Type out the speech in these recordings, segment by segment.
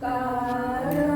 Para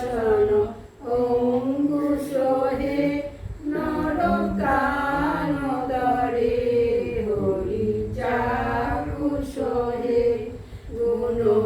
सन ॐ कुशोहे नरकानदरे होरि चा कुशोहे गुणो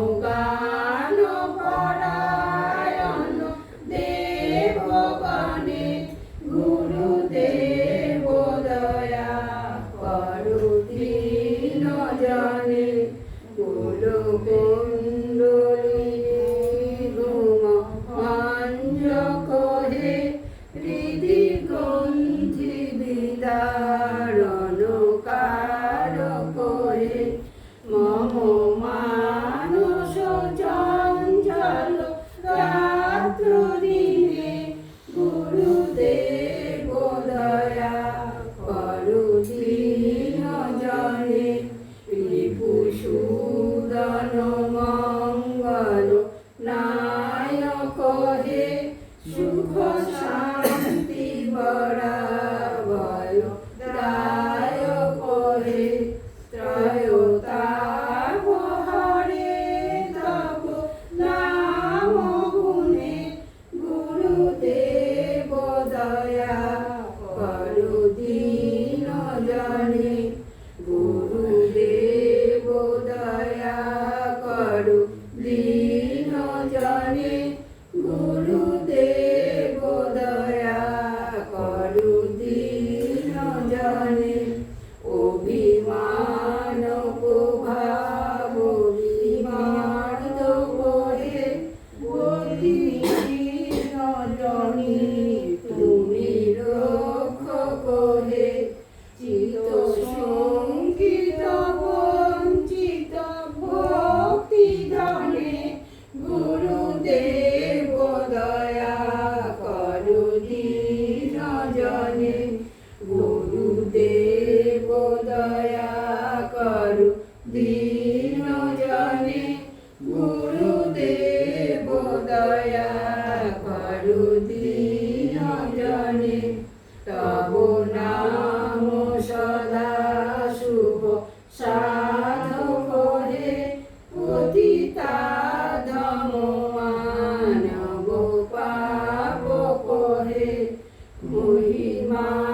সাধু করে পতিতা ধম করে মহিমা